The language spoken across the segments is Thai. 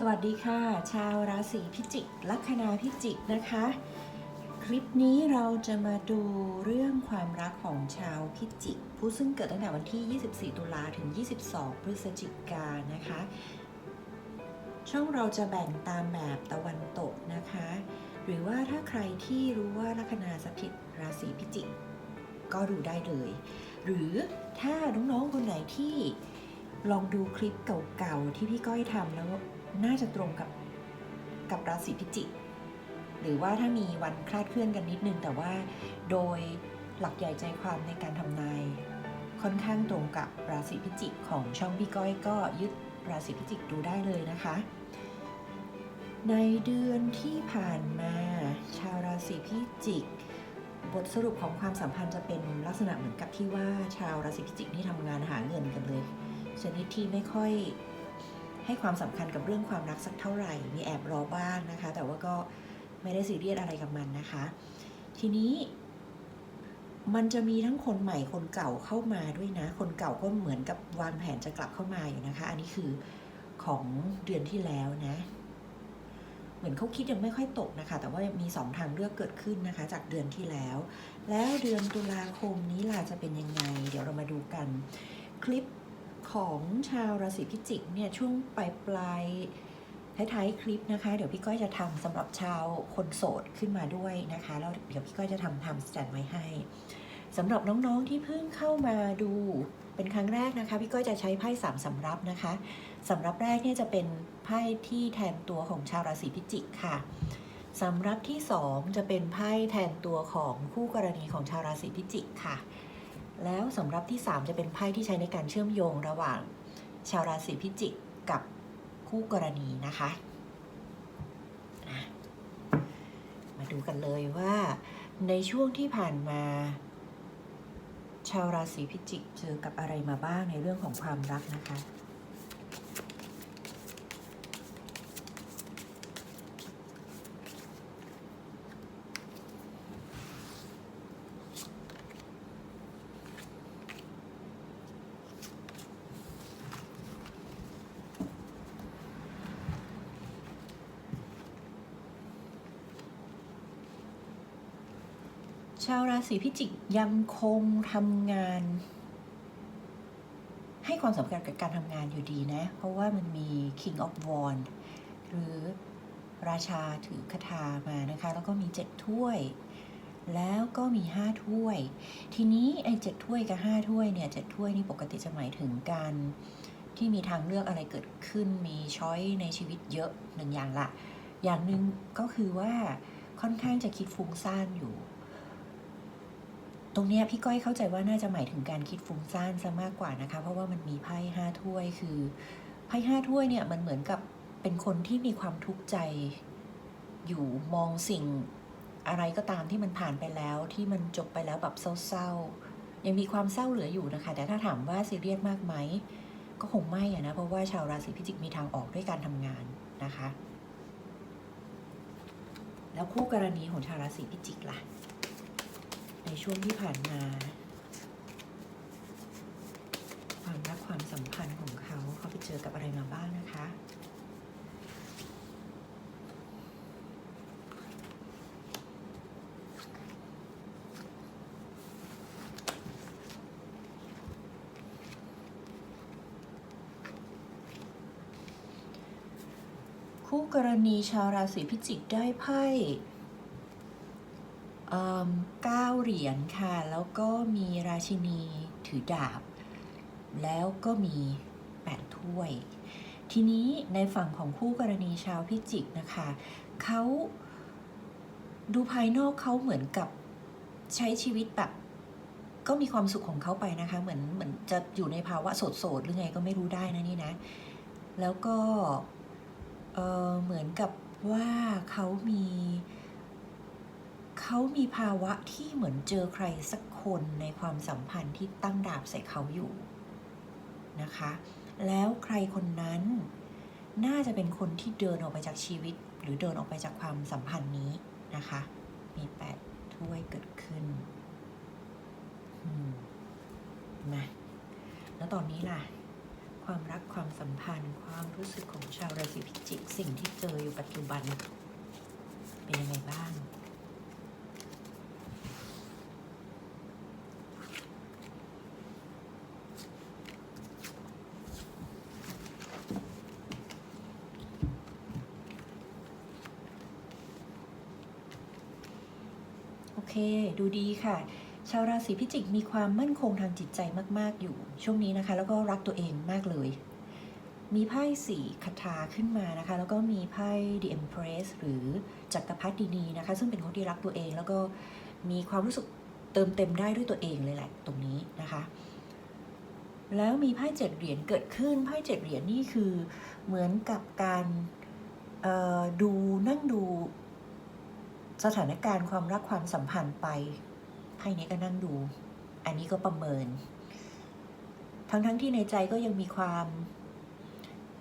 สวัสดีค่ะ ชาวราศีพิจิก ลัคนาพิจิกนะคะ คลิปนี้เราจะมาดูเรื่องความรักของชาวพิจิก ผู้ซึ่งเกิดตั้งแต่วันที่ 24 ตุลาถึง 22 พฤศจิกายนนะคะ ช่องเราจะแบ่งตามแบบตะวันตกนะคะ หรือว่าถ้าใครที่รู้ว่าลัคนาสถิตราศีพิจิก ก็ดูได้เลย หรือถ้าน้องๆคนไหนที่ลองดูคลิปเก่าๆที่พี่ก้อยทำแล้ว น่าจะตรงกับกับราศีพิจิก หรือว่าถ้ามีวันคลาดเคลื่อนกันนิดนึง แต่ว่าโดยหลักใหญ่ใจความในการทำนาย ค่อนข้างตรงกับราศีพิจิกของช่องพี่ก้อยก็ยึดราศีพิจิกดูได้เลยนะคะ ในเดือนที่ผ่านมา ชาวราศีพิจิก บทสรุปของความสัมพันธ์จะเป็นลักษณะเหมือนกับที่ว่าชาวราศีพิจิกนี่ทำงานหาเงินกันเลยชนิดที่ไม่ค่อย ให้ความสำคัญกับเรื่องความรักสักเท่าไหร่ มีแอบรอบ้างนะคะ แต่ว่าก็ไม่ได้ซีเรียสอะไรกับมันนะคะ ทีนี้มันจะมีทั้งคนใหม่คนเก่าเข้ามาด้วยนะ คนเก่าก็เหมือนกับวางแผนจะกลับเข้ามาอยู่นะคะ อันนี้คือของเดือนที่แล้วนะ เหมือนเขาคิดยังไม่ค่อยตกนะคะ แต่ว่ามีสองทางเลือกเกิดขึ้นนะคะ จากเดือนที่แล้ว แล้วเดือนตุลาคมนี้ล่ะจะเป็นยังไง เดี๋ยวเรามาดูกัน คลิป ของชาวราศีพิจิกเนี่ยช่วงปลายปลายท้ายๆคลิปนะคะ เดี๋ยวพี่ก้อยจะทำสำหรับชาวคนโสดขึ้นมาด้วยนะคะ แล้วเดี๋ยวพี่ก้อยจะทำทำสแตนไว้ให้สำหรับน้องๆที่เพิ่งเข้ามาดูเป็นครั้งแรกนะคะ พี่ก้อยจะใช้ไพ่สามสำรับนะคะสำรับแรกเนี่ยจะเป็นไพ่ที่แทนตัวของชาวราศีพิจิกค่ะสำรับที่สองจะเป็นไพ่แทนตัวของคู่กรณีของชาวราศีพิจิกค่ะ แล้วสำหรับที่ 3 จะเป็นไพ่ที่ใช้ในการเชื่อมโยงระหว่าง ชาวราศีพิจิกกับคู่กรณีนะคะ มาดูกันเลยว่าในช่วงที่ผ่านมา ชาวราศีพิจิกเจอกับอะไรมาบ้างในเรื่องของความรักนะคะ ชาวราศีพิจิกยังคงทำงาน ให้ความสำคัญกับการทำงานอยู่ดีนะ เพราะว่ามันมี King of Wand หรือราชาถือคาถามานะคะ แล้วก็มีเจ็ดถ้วย แล้วก็มีห้าถ้วย ทีนี้ไอ้เจ็ดถ้วยกับห้าถ้วยเนี่ยเจ็ดถ้วยนี่ปกติจะหมายถึงการที่มีทางเลือกอะไรเกิดขึ้นมีช้อยในชีวิตเยอะหนึ่งอย่างละ อย่างหนึ่งก็คือว่าค่อนข้างจะคิดฟุ้งซ่านอยู่ ตรงนี้พี่ก้อยเข้าใจว่าน่าจะหมายถึงการคิดฟุ้งซ่านซะมากกว่านะคะ เพราะว่ามันมีไพ่ห้าถ้วยคือไพ่ห้าถ้วยเนี่ยมันเหมือนกับเป็นคนที่มีความทุกข์ใจ อยู่มองสิ่งอะไรก็ตามที่มันผ่านไปแล้วที่มันจบไปแล้วแบบเศร้าๆยังมีความเศร้าเหลืออยู่นะคะ แต่ถ้าถามว่าซีเรียสมากไหมก็คงไม่อะนะเพราะว่าชาวราศีพิจิกมีทางออกด้วยการทำงานนะคะ แล้วคู่กรณีของชาวราศีพิจิกล่ะ ในช่วงที่ผ่านมา ความรักความสัมพันธ์ของเขาเขาไปเจอกับอะไรมาบ้างนะคะคู่กรณีชาวราศีพิจิกได้ไพ่ เก้าเหรียญค่ะ แล้วก็มีราชินีถือดาบ แล้วก็มีแปดถ้วย ทีนี้ในฝั่งของคู่กรณีชาวพิจิกนะคะ เขาดูภายนอกเขาเหมือนกับใช้ชีวิตแบบก็มีความสุขของเขาไปนะคะ เหมือนเหมือนจะอยู่ในภาวะโสดๆหรือไงก็ไม่รู้ได้นะนี่นะ แล้วก็เออเหมือนกับว่าเขามี เขามีภาวะที่เหมือนเจอใครสักคนในความสัมพันธ์ที่ตั้งดาบใส่เขาอยู่นะคะ แล้วใครคนนั้น น่าจะเป็นคนที่เดินออกไปจากชีวิต หรือเดินออกไปจากความสัมพันธ์นี้นะคะ มีแปดถ้วยเกิดขึ้นอืมมาแล้วตอนนี้ล่ะ ความรักความสัมพันธ์ ความรู้สึกของชาวราศีพิจิก สิ่งที่เจออยู่ปัจจุบัน เป็นยังไงบ้าง โอเค ดูดีค่ะ ชาวราศีพิจิกมีความมั่นคงทางจิตใจมาก ๆ อยู่ช่วงนี้นะคะ แล้วก็รักตัวเองมากเลย มีไพ่สี่คาถาขึ้นมานะคะ แล้วก็มีไพ่ The Empress หรือจักรพรรดินีนะคะ ซึ่งเป็นคนที่รักตัวเอง แล้วก็มีความรู้สึกเติมเต็มได้ด้วยตัวเองเลยแหละตรงนี้นะคะแล้วมีไพ่เจ็ดเหรียญเกิดขึ้นไพ่เจ็ดเหรียญนี่คือเหมือนกับการดูนั่งดู สถานการณ์ความรักความสัมพันธ์ไปไพ่นี้ก็นั่งดู อันนี้ก็ประเมิน ทั้งทั้งๆที่ในใจก็ยังมีความ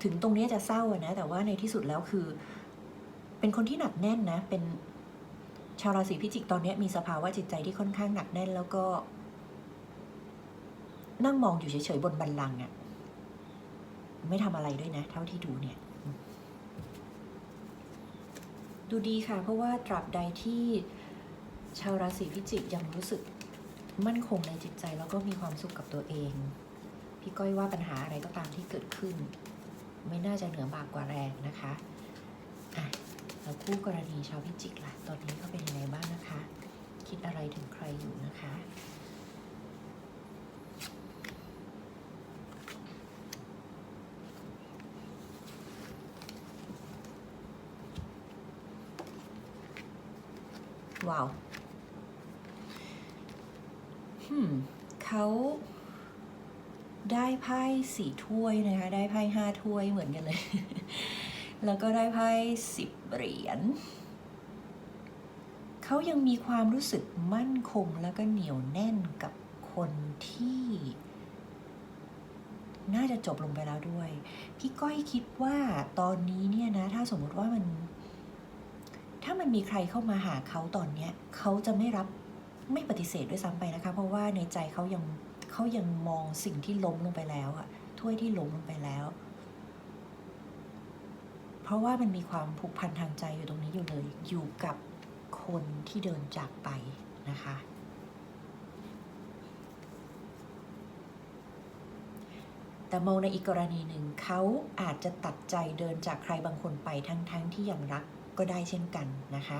ถึงตรงนี้จะเศร้าอะนะ แต่ว่าในที่สุดแล้วคือ เป็นคนที่หนักแน่นนะ เป็นชาวราศีพิจิกตอนนี้มีสภาวะจิตใจที่ค่อนข้างหนักแน่น แล้วก็ นั่งมองอยู่เฉยๆบนบันลังก์อะไม่ทำอะไรด้วยนะ เท่าที่ดูเนี่ย ดูดีค่ะ เพราะว่าตราบใดที่ชาวราศีพิจิกยังรู้สึกมั่นคงในจิตใจแล้วก็มีความสุขกับตัวเอง พี่ก้อยว่าปัญหาอะไรก็ตามที่เกิดขึ้น ไม่น่าจะเหนือบากกว่าแรงนะคะอะแล้วคู่กรณีชาวพิจิกล่ะตอนนี้เขาเป็นยังไงบ้างนะคะ คิดอะไรถึงใครอยู่นะคะ ว้าวเขาได้ไพ่สี่ถ้วยนะคะ ได้ไพ่ห้าถ้วยเหมือนกันเลย แล้วก็ได้ไพ่สิบเหรียญเขายังมีความรู้สึกมั่นคงแล้วก็เหนียวแน่นกับคนที่ น่าจะจบลงไปแล้วด้วย พี่ก้อยคิดว่าตอนนี้เนี่ยนะ ถ้าสมมติว่ามัน มันมีใครเข้ามาหาเขาตอนเนี้ยเขาจะไม่รับไม่ปฏิเสธด้วยซ้ำไปนะคะ เพราะว่าในใจเขายังเขายังมองสิ่งที่ล้มลงไปแล้วอะถ้วยที่ล้มลงไปแล้ว เพราะว่ามันมีความผูกพันทางใจอยู่ตรงนี้อยู่เลย อยู่กับคนที่เดินจากไปนะคะ แต่มองในอีกกรณีหนึ่งเขาอาจจะตัดใจเดินจากใครบางคนไปทั้งๆทที่ยังรัก ก็ได้เช่นกันนะคะ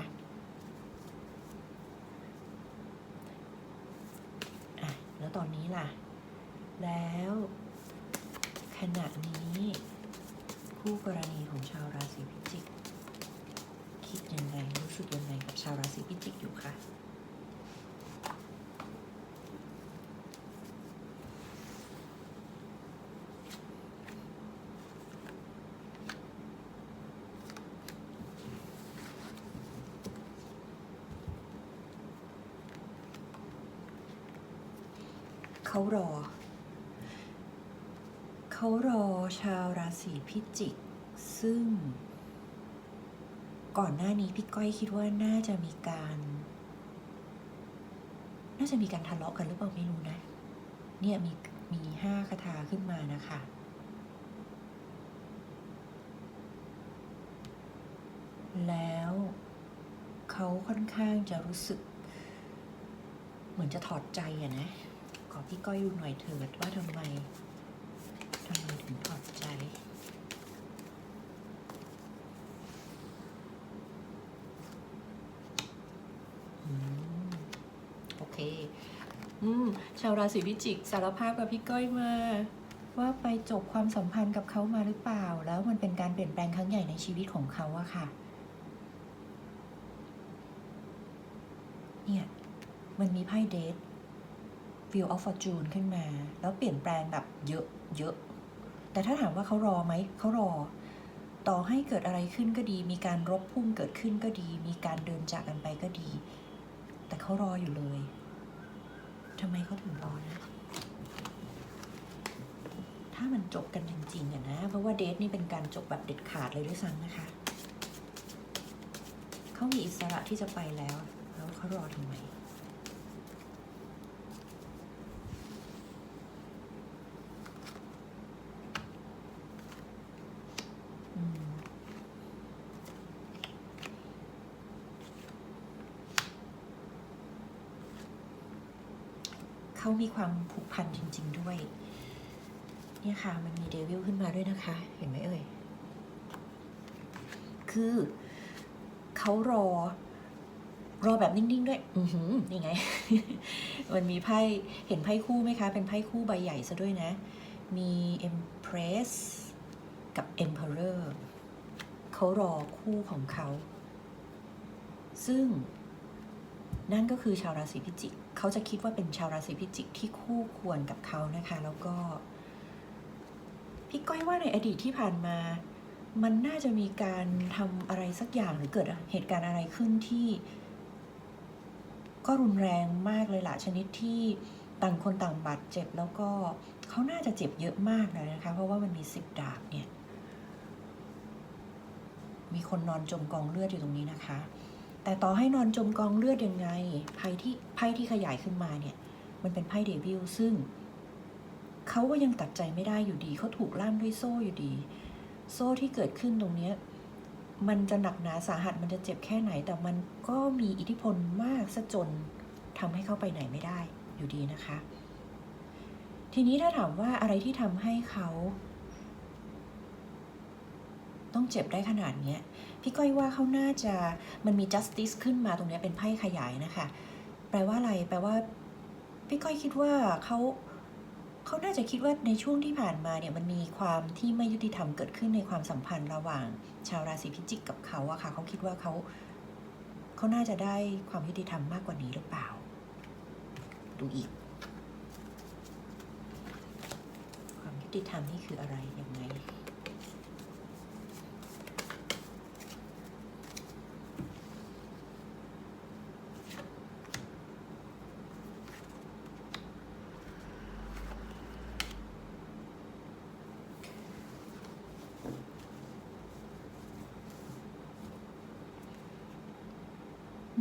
อะแล้วตอนนี้ล่ะ แล้วขณะนี้คู่กรณีของชาวราศีพิจิก คิดยังไงรู้สึกยังไงกับชาวราศีพิจิกอยู่คะ เขารอ เขารอช ษีพิจิก ซึ่ง ก่อนหน้านี้พี่ก้อยคิดว่าน่าจะมีการ น่าจะมีการทะเลาะกันหรือเปล่าไม่รู้นะ เนี่ยมีมีห้าคาถาขึ้นมานะคะแล้วเขาค่อนข้างจะรู้สึก เหมือนจะถอดใจอะนะ ขอพี่ก้อยดูหน่อยเถิดว่าทำไมทำไมถึงถอดใจ อืม โอ เคอืมชาวราศีพิจิกสารภาพกับพี่ก้อยมา ว่าไปจบความสัมพันธ์กับเขามาหรือเปล่า แล้วมันเป็นการเปลี่ยนแปลงครั้งใหญ่ในชีวิตของเขาอะค่ะ เนี่ย มันมีไพ่เดท Wheel of Fortune ขึ้นมา แล้วเปลี่ยนแปลงแบบเยอะเยอะ แต่ถ้าถามว่าเขารอไหม เขารอ ต่อให้เกิดอะไรขึ้นก็ดี มีการรบพุ่งเกิดขึ้นก็ดี มีการเดินจากกันไปก็ดี แต่เขารออยู่เลย ทำไมเขาถึงรอนะถ้ามันจบกันจริงๆอะนะ เพราะว่าเดทนี่เป็นการจบแบบเด็ดขาดเลยด้วยซ้ำนะคะ เขามีอิสระที่จะไปแล้ว แล้วเขารอทำไม อ เขามีความผูกพันจริง ๆ ด้วย เนี่ยค่ะมันมีเดวิลขึ้นมาด้วยนะคะ เห็นไหมเอ่ย คือเขารอ รอแบบนิ่ง ๆ ด้วย อือหือนี่ไง มันมีไพ่ เห็นไพ่คู่ไหมคะ เป็นไพ่คู่ใบใหญ่ซะด้วยนะ มี Empress กับ Emperor เขารอคู่ของเขา ซึ่งนั่นก็คือชาวราศีพิจิก เขาจะคิดว่าเป็นชาวราศีพิจิกที่คู่ควรกับเขานะคะ แล้วก็ พี่ก้อยว่าในอดีตที่ผ่านมา มันน่าจะมีการทำอะไรสักอย่างหรือเกิดเหตุการณ์อะไรขึ้นที่ ก็รุนแรงมากเลยล่ะชนิดที่ต่างคนต่างบาดเจ็บแล้วก็เขาน่าจะเจ็บเยอะมากเลยนะคะ เพราะว่ามันมีสิบดาบเนี่ย มีคนนอนจมกองเลือดอยู่ตรงนี้นะคะ แต่ต่อให้นอนจมกองเลือดยังไงไพ่ที่ไพ่ที่ขยายขึ้นมาเนี่ย มันเป็นไพ่เดวิลซึ่งเขาก็ยังตัดใจไม่ได้อยู่ดีเขาถูกล่ามด้วยโซ่อยู่ดี โซ่ที่เกิดขึ้นตรงเนี้ยมันจะหนักหนาสาหัสมันจะเจ็บแค่ไหน แต่มันก็มีอิทธิพลมากซะจนทำให้เขาไปไหนไม่ได้อยู่ดีนะคะ ทีนี้ถ้าถามว่าอะไรที่ทำให้เขา ต้องเจ็บได้ขนาดเนี้ยพี่ก้อยว่าเขาน่าจะมันมี justice ขึ้นมาตรงเนี้ยเป็นไพ่ขยายนะคะ แปลว่าอะไร แปลว่า พี่ก้อยคิดว่าเขาเขาน่าจะคิดว่าในช่วงที่ผ่านมาเนี่ยมันมีความที่ไม่ยุติธรรมเกิดขึ้นในความสัมพันธ์ระหว่าง ชาวราศีพิจิกกับเขาอะค่ะเขาคิดว่าเขาเขาน่าจะได้ความยุติธรรมมากกว่านี้หรือเปล่า ดูอีก ความยุติธรรมนี่คืออะไรยังไง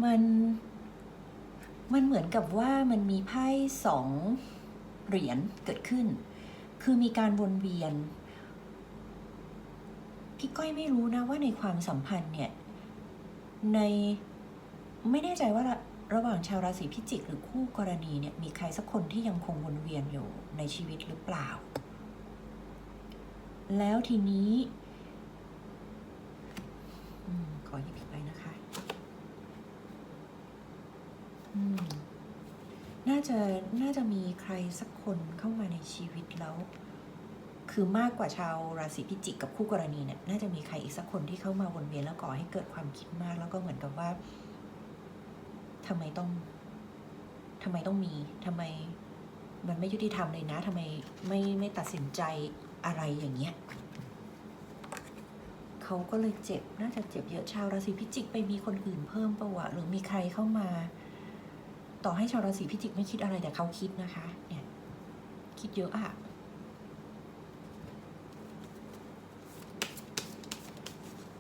มันมันเหมือนกับว่ามันมีไพ่สองเหรียญเกิดขึ้น คือมีการวนเวียน พี่ก้อยไม่รู้นะว่าในความสัมพันธ์เนี่ย ในไม่แน่ใจว่าระระหว่างชาวราศีพิจิกหรือคู่กรณีเนี่ยมีใครสักคนที่ยังคงวนเวียนอยู่ในชีวิตหรือเปล่า แล้วทีนี้อขอหยิบอีกไปนะคะ อืม น่าจะน่าจะมีใครสักคนเข้ามาในชีวิตแล้ว คือมากกว่าชาวราศีพิจิกกับคู่กรณีเนี่ย น่าจะมีใครอีกสักคนที่เข้ามาวนเวียนแล้วก่อให้เกิดความคิดมาก แล้วก็เหมือนกับว่าทำไมต้องทำไมต้องมีทำไม มันไม่ยุติธรรมเลยนะทำไมไม่ไม่ตัดสินใจอะไรอย่างเงี้ยเขาก็เลยเจ็บ น่าจะเจ็บเยอะชาวราศีพิจิกไปมีคนอื่นเพิ่มประวะหรือมีใครเข้ามา ต่อให้ชาวราศีพิจิกไม่คิดอะไรแต่เขาคิดนะคะเนี่ยคิดเยอะอะ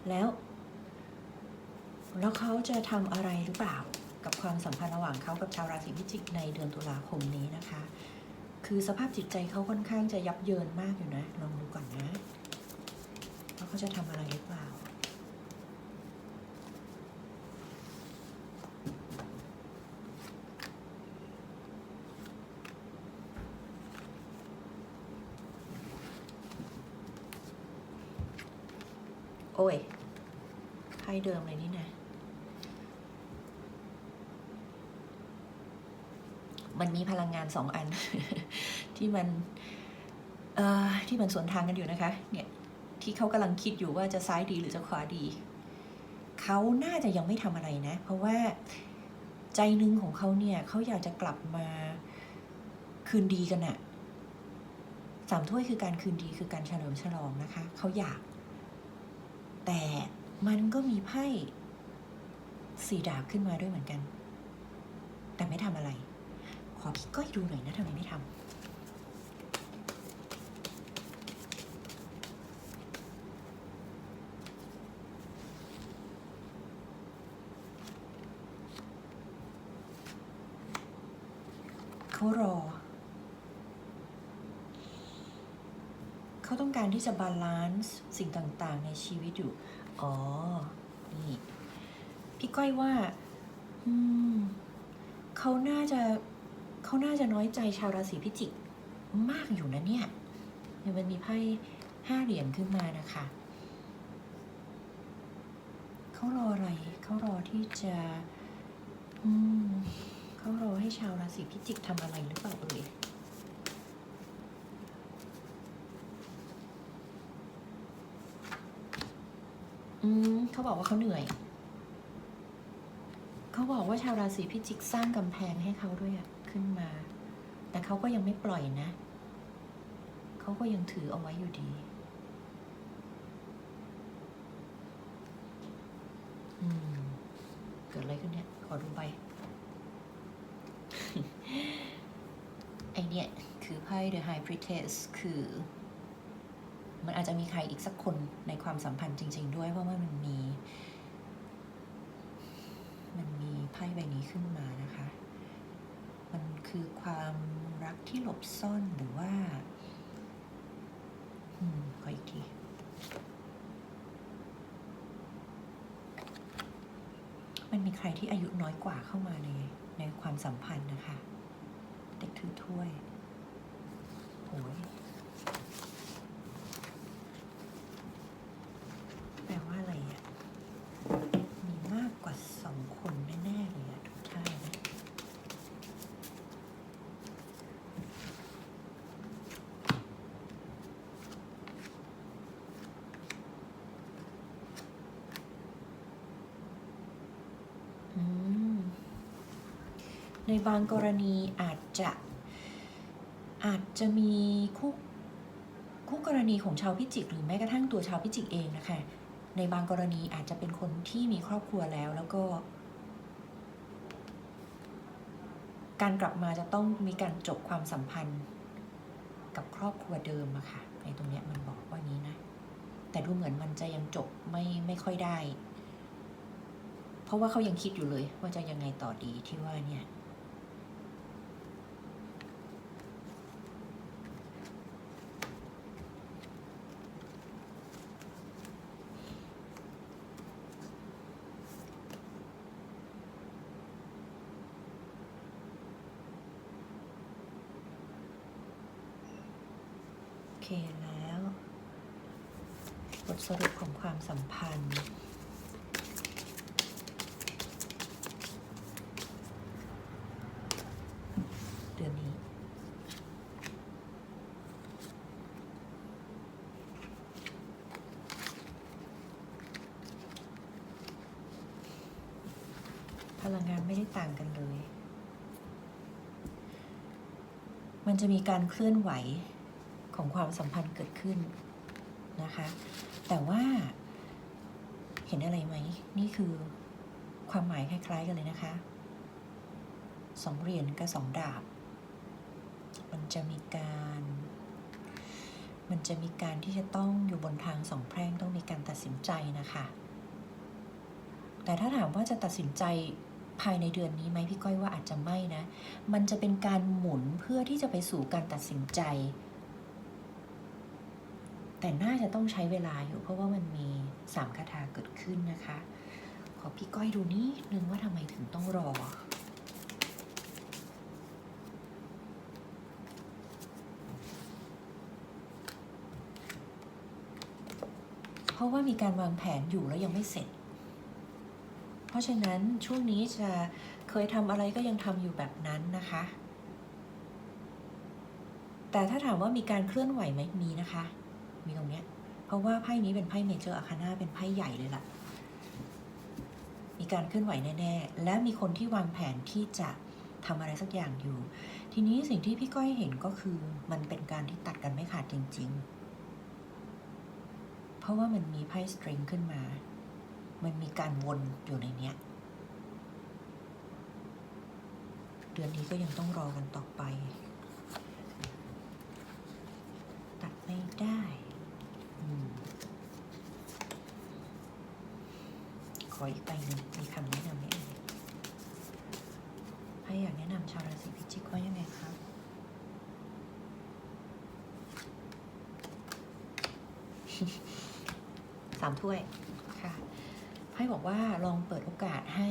แล้ว แล้วเขาจะทำอะไรหรือเปล่ากับความสัมพันธ์ระหว่างเขากับชาวราศีพิจิกในเดือนตุลาคมนี้นะคะ คือสภาพจิตใจเขาค่อนข้างจะยับเยินมากอยู่นะ ลองดูก่อนนะว่าเขาจะทำอะไรหรือเปล่า โอ้ยไพ่ เดิมเลยนี่นะมันมีพลังงานสองอัน ที่มันที่มันสวนทางกันอยู่นะคะ เนี่ยที่เขากำลังคิดอยู่ว่าจะซ้ายดีหรือจะขวาดี เขาน่าจะยังไม่ทำอะไรนะ เพราะว่าใจนึงของเขาเนี่ยเขาอยากจะกลับมาคืนดีกันอะสามถ้วยคือการคืนดีคือการเฉลิมฉลองนะคะ เขาอยาก แต่ มันก็มีไพ่สีดาบขึ้นมาด้วยเหมือนกัน แต่ไม่ทำอะไร ขอพี่ก้อยดูหน่อยนะทำไมไม่ทำเขารอ เขาต้องการที่จะบาลานซ์สิ่งต่าง ๆ ในชีวิตอยู่ อ๋อ นี่ พี่ก้อยว่า อืมเขาน่าจะเขาน่าจะน้อยใจชาวราศีพิจิก มากอยู่นะเนี่ยเนี่ยมันมีไพ่ห้าเหรียญขึ้นมานะคะ เขารออะไร เขารอที่จะอืมเขารอให้ชาวราศีพิจิกทำอะไรหรือเปล่าเอ่ย อืมเขาบอกว่าเขาเหนื่อย เขาบอกว่าชาวราศีพิจิกสร้างกำแพงให้เขาด้วยอะขึ้นมา แต่เขาก็ยังไม่ปล่อยนะ เขาก็ยังถือเอาไว้อยู่ดีอืมเกิดอะไรขึ้นเนี่ย ขอดูใบไอเนี่ย คือไพ่ The High Priestess คือ มันอาจจะมีใครอีกสักคนในความสัมพันธ์จริง ๆ ด้วยเพราะว่ามันมี มันมีไพ่ใบนี้ขึ้นมานะคะ มันคือความรักที่หลบซ่อนหรือว่าอืมขออีกทีมันมีใครที่อายุน้อยกว่าเข้ามาในในความสัมพันธ์นะคะ เด็กถือถ้วยโอ้ยแปลว่าอะไรอะ มีมากกว่าสองคนแน่ๆเลยอะทุกท่านนะอืม ในบางกรณีอาจจะอาจจะมีคู่คู่กรณีของชาวพิจิก หรือแม้กระทั่งตัวชาวพิจิกเองนะคะ ในบางกรณีอาจจะเป็นคนที่มีครอบครัวแล้วแล้วก็ การกลับมาจะต้องมีการจบความสัมพันธ์กับครอบครัวเดิมอะค่ะในตรงเนี้ยมันบอกว่างี้นะ แต่ดูเหมือนมันจะยังจบไม่ไม่ค่อยได้ เพราะว่าเขายังคิดอยู่เลยว่าจะยังไงต่อดีที่ว่าเนี่ย เคแล้ว บทสรุปของความสัมพันธ์ เดือนนี้ พลังงานไม่ได้ต่างกันเลย มันจะมีการเคลื่อนไหว ความสัมพันธ์เกิดขึ้นนะคะ แต่ว่าเห็นอะไรไหม นี่คือความหมายคล้าย ๆ กันเลยนะคะสองเหรียญกับสองดาบ มันจะมีการ มันจะมีการที่จะต้องอยู่บนทางสองแพร่งต้องมีการตัดสินใจนะคะ แต่ถ้าถามว่าจะตัดสินใจภายในเดือนนี้ไหมพี่ก้อยว่าอาจจะไม่นะ มันจะเป็นการหมุนเพื่อที่จะไปสู่การตัดสินใจ แต่น่าจะต้องใช้เวลาอยู่เพราะว่ามันมีสามคาถาเกิดขึ้นนะคะ ขอพี่ก้อยดูนิดนึงว่าทำไมถึงต้องรอเพราะว่ามีการวางแผนอยู่แล้วยังไม่เสร็จ เพราะฉะนั้นช่วงนี้จะเคยทำอะไรก็ยังทำอยู่แบบนั้นนะคะ แต่ถ้าถามว่ามีการเคลื่อนไหวไหมมีนะคะ มีตรงเนี้ย เพราะว่าไพ่นี้เป็นไพ่เมเจอร์อาคาน่าเป็นไพ่ใหญ่เลยล่ะ มีการเคลื่อนไหวแน่ ๆ และมีคนที่วางแผนที่จะทำอะไรสักอย่างอยู่ ทีนี้สิ่งที่พี่ก้อยเห็นก็คือมันเป็นการที่ตัดกันไม่ขาดจริง ๆ เพราะว่ามันมีไพ่สตริงขึ้นมา มันมีการวนอยู่ในเนี้ย เดือนนี้ก็ยังต้องรอกันต่อไป ตัดไม่ได้ ขออีกใบหนึ่งมีคำแนะนำไหมเอ่ยใครอยากแนะนำชาวราศีพิจิกว่ายังไงครับสามถ้วยค่ะไพ่บอกว่าลองเปิดโอกาสให้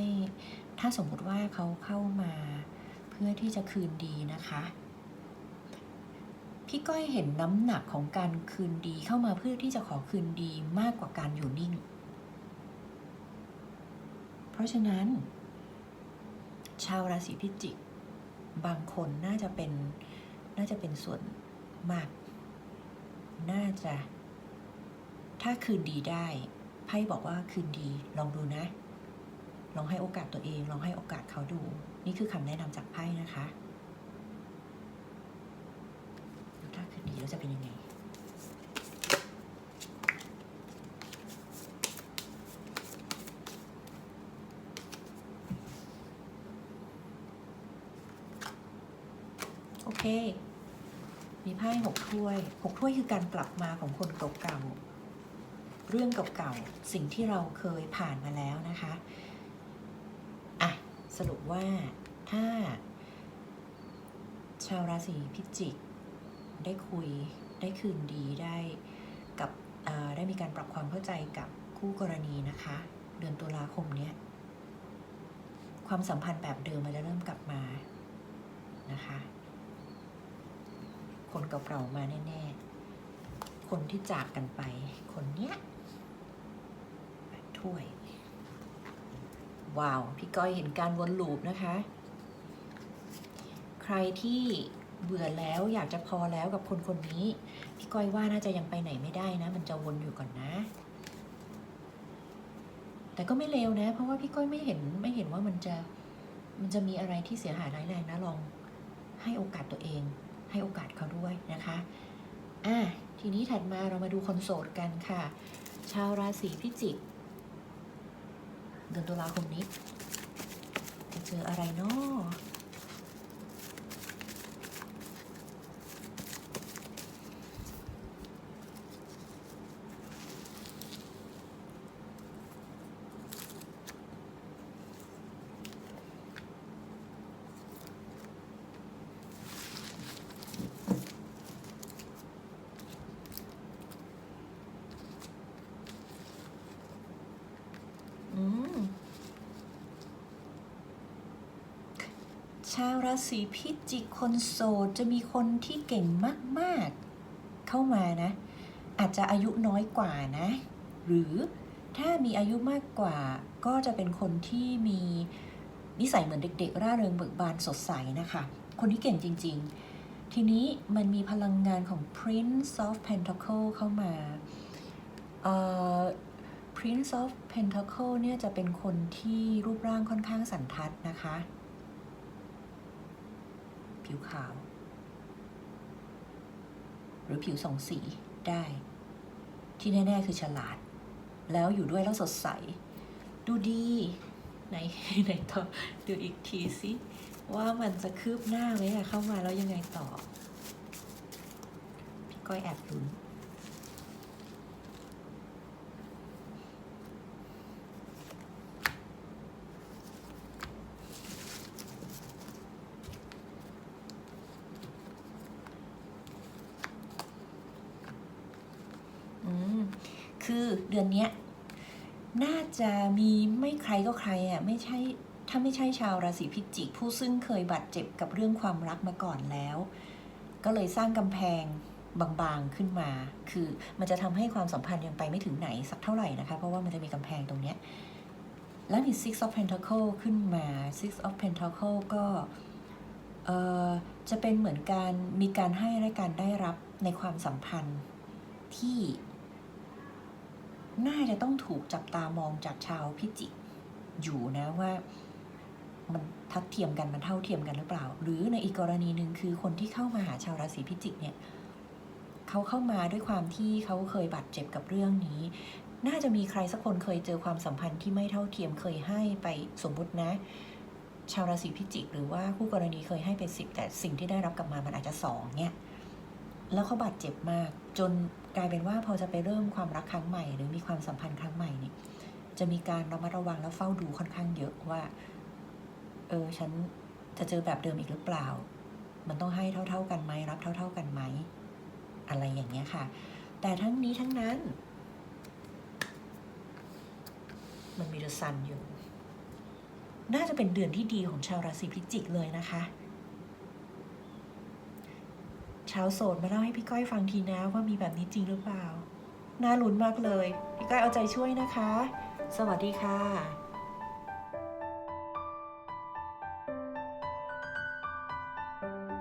ถ้าสมมุติว่าเขาเข้ามาเพื่อที่จะคืนดีนะคะ พี่ก้อยเห็นน้ำหนักของการคืนดีเข้ามาเพื่อที่จะขอคืนดีมากกว่าการอยู่นิ่ง เพราะฉะนั้น ชาวราศีพิจิก บางคนน่าจะเป็นน่าจะเป็นส่วนมาก น่าจะ ถ้าคืนดีได้ไพ่บอกว่าคืนดีลองดูนะ ลองให้โอกาสตัวเอง ลองให้โอกาสเขาดู นี่คือคำแนะนำจากไพ่นะคะแล้วถ้าคืนดี แล้วจะเป็นยังไง โอเค มีไพ่หกถ้วยหกถ้วยคือการกลับมาของคนเก่าๆ เรื่องเก่าๆ สิ่งที่เราเคยผ่านมาแล้วนะคะอะสรุปว่าถ้าชาวราศีพิจิก ได้คุยได้คืนดีได้กับได้มีการปรับความเข้าใจกับคู่กรณีนะคะ เดือนตุลาคมเนี้ยความสัมพันธ์แบบเดิมมันจะเริ่มกลับมานะคะ คนเก่าๆมาแน่ๆ คนที่จากกันไป คนเนี้ยถ้วย ว้าว พี่ก้อยเห็นการวนลูปนะคะ ใครที่ เบื่อแล้วอยากจะพอแล้วกับคนคนนี้ พี่ก้อยว่าน่าจะยังไปไหนไม่ได้นะ มันจะวนอยู่ก่อนนะ แต่ก็ไม่เลวนะ เพราะว่าพี่ก้อยไม่เห็นไม่เห็นว่ามันจะมันจะมีอะไรที่เสียหายร้ายแรงนะลองให้โอกาสตัวเอง ให้โอกาสเขาด้วยนะคะอะทีนี้ถัดมาเรามาดูคนโสดกันค่ะ ชาวราศีพิจิกเดือนตุลาคมนี้ จะเจออะไรเนาะอืม ชาวราศีพิจิกคนโสดจะมีคนที่เก่งมากๆ เข้ามานะ อาจจะอายุน้อยกว่านะ หรือถ้ามีอายุมากกว่าก็จะเป็นคนที่มีนิสัยเหมือนเด็กๆ ร่าเริงเบิกบานสดใสนะคะ คนที่เก่งจริง ๆ ทีนี้มันมีพลังงานของ Prince of Pentacle เข้ามา Prince of Pentacle เนี่ยจะเป็นคนที่รูปร่างค่อนข้างสันทัดนะคะ ผิวขาว หรือผิวสองสีได้ ที่แน่ๆคือฉลาด แล้วอยู่ด้วยแล้วสดใส ดูดีไหนไหนต่อดูอีกทีสิว่ามันจะคืบหน้าไหมอะเข้ามาแล้วยังไงต่อ พี่ก้อยแอบลุ้น อืม คือเดือนเนี้ยน่าจะมีไม่ใครก็ใครอะไม่ใช่ถ้าไม่ใช่ชาวราศีพิจิก ผู้ซึ่งเคยบาดเจ็บกับเรื่องความรักมาก่อนแล้ว ก็เลยสร้างกำแพงบางๆขึ้นมา คือมันจะทำให้ความสัมพันธ์ยังไปไม่ถึงไหนสักเท่าไหร่นะคะ เพราะว่ามันจะมีกำแพงตรงเนี้ยแล้วมี Six of Pentacle ขึ้นมา Six of Pentacle ก็เอ่อจะเป็นเหมือนการมีการให้และการได้รับในความสัมพันธ์ที่ น่าจะต้องถูกจับตามองจากชาวพิจิกอยู่นะว่ามันทัดเทียมกันมันเท่าเทียมกันหรือเปล่า หรือในอีกกรณีหนึ่งคือคนที่เข้ามาหาชาวราศีพิจิกเนี่ยเขาเข้ามาด้วยความที่เขาเคยบาดเจ็บกับเรื่องนี้ น่าจะมีใครสักคนเคยเจอความสัมพันธ์ที่ไม่เท่าเทียมเคยให้ไปสมมตินะ ชาวราศีพิจิก หรือว่าคู่กรณีเคยให้ไปสิบแต่สิ่งที่ได้รับกลับมามันอาจจะสองเนี่ยแล้วเขาบาดเจ็บมากจน กลายเป็นว่าพอจะไปเริ่มความรักครั้งใหม่ หรือมีความสัมพันธ์ครั้งใหม่เนี่ยจะมีการระมัดระวังและเฝ้าดูค่อนข้างเยอะว่า เออฉันจะเจอแบบเดิมอีกหรือเปล่า มันต้องให้เท่า ๆ กันไหมรับเท่า ๆกันไหม อะไรอย่างเงี้ยค่ะ แต่ทั้งนี้ทั้งนั้น มันมีเดอะซันอยู่ น่าจะเป็นเดือนที่ดีของชาวราศีพิจิกเลยนะคะาวโสดมาเล่าให้พี่ก้อยฟังทีนะว่ามีแบบนี้จริงหรือเปล่า น่าลุ้นมากเลย พี่ก้อยเอาใจช่วยนะคะ สวัสดีค่ะ